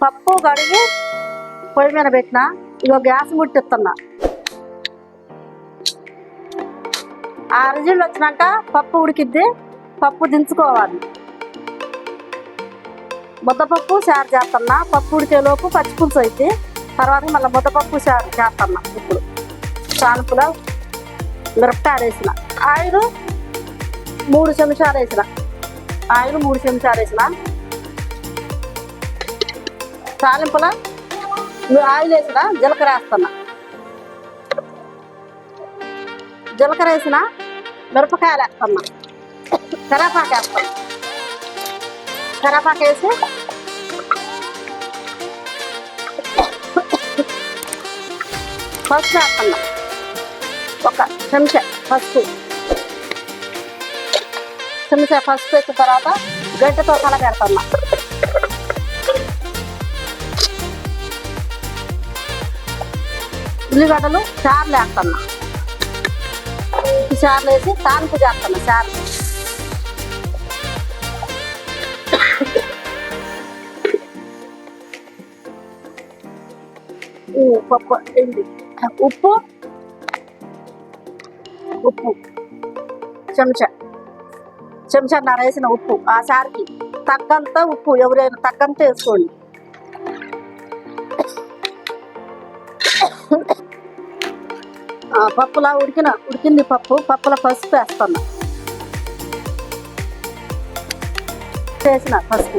పప్పు కడిగి పొయ్యి మీద పెట్టిన ఇగో గ్యాస్ ముట్టిస్తున్నా ఆ రుజులు వచ్చినాక పప్పు ఉడికిద్ది పప్పు దించుకోవాలి. ముద్దపప్పు షేర్ చేస్తున్నా పప్పు ఉడికేలోపు పచ్చిపులుసు అయితే తర్వాత మళ్ళీ ముద్దపప్పు షేర్ చేస్తున్నా ఇప్పుడు. చానుపులో మిరపకాయ వేసిన ఆయిల్ మూడు చెంచాలు వేసిన ఆయిల్ మూడు చెంచాలు వేసిన తాలింపుల నువ్వు ఆయిల్ వేసిన జీలకర్ర వేస్తున్నా. జీలకర్ర వేసిన మిరపకాయలు వేస్తున్నా. కరేపాకు వేస్తున్నా. కరేపాకు వేసి పసుపు వేస్తున్నా. ఒక చెంచా పసుపు చెంచా పసుపు వేసిన తర్వాత గడ్డతో కలగెడుతున్నా ఉల్లిగడ్డలు చార్లు వేస్తున్నా ఈ చార్లు వేసి తాలింపు చేస్తున్నా చార్లు పప్పు ఉప్పు ఉప్పు. చెంచా. చెంచాన్నర వేసిన ఉప్పు. ఆ చారుకి తగ్గంత ఉప్పు. ఎవరైనా తగ్గంత వేసుకోండి. ఆ, పప్పులా ఉడికిన ఉడికింది పప్పు. పప్పుల పసుపు వేస్తున్నా. వేసిన పసుపు.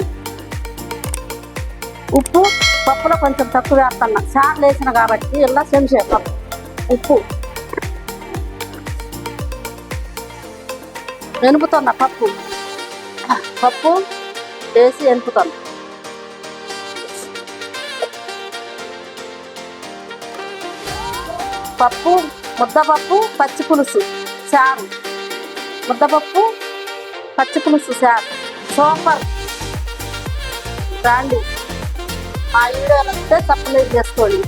ఉప్పు పప్పులో కొంచెం తక్కువ వేస్తున్నా. సార్లు వేసిన కాబట్టి ఇలా చెంచే పప్పు ఉప్పు. ఎనుపుతున్నా పప్పు. పప్పు వేసి ఎనుపుతాను పప్పు ముద్దపప్పు పచ్చి పులుసు చారు. ముద్దపప్పు పచ్చి పులుసు చారు. సూపర్. రాండి. మా వీడియో నచ్చితే సబ్స్క్రైబ్ చేసుకోండి.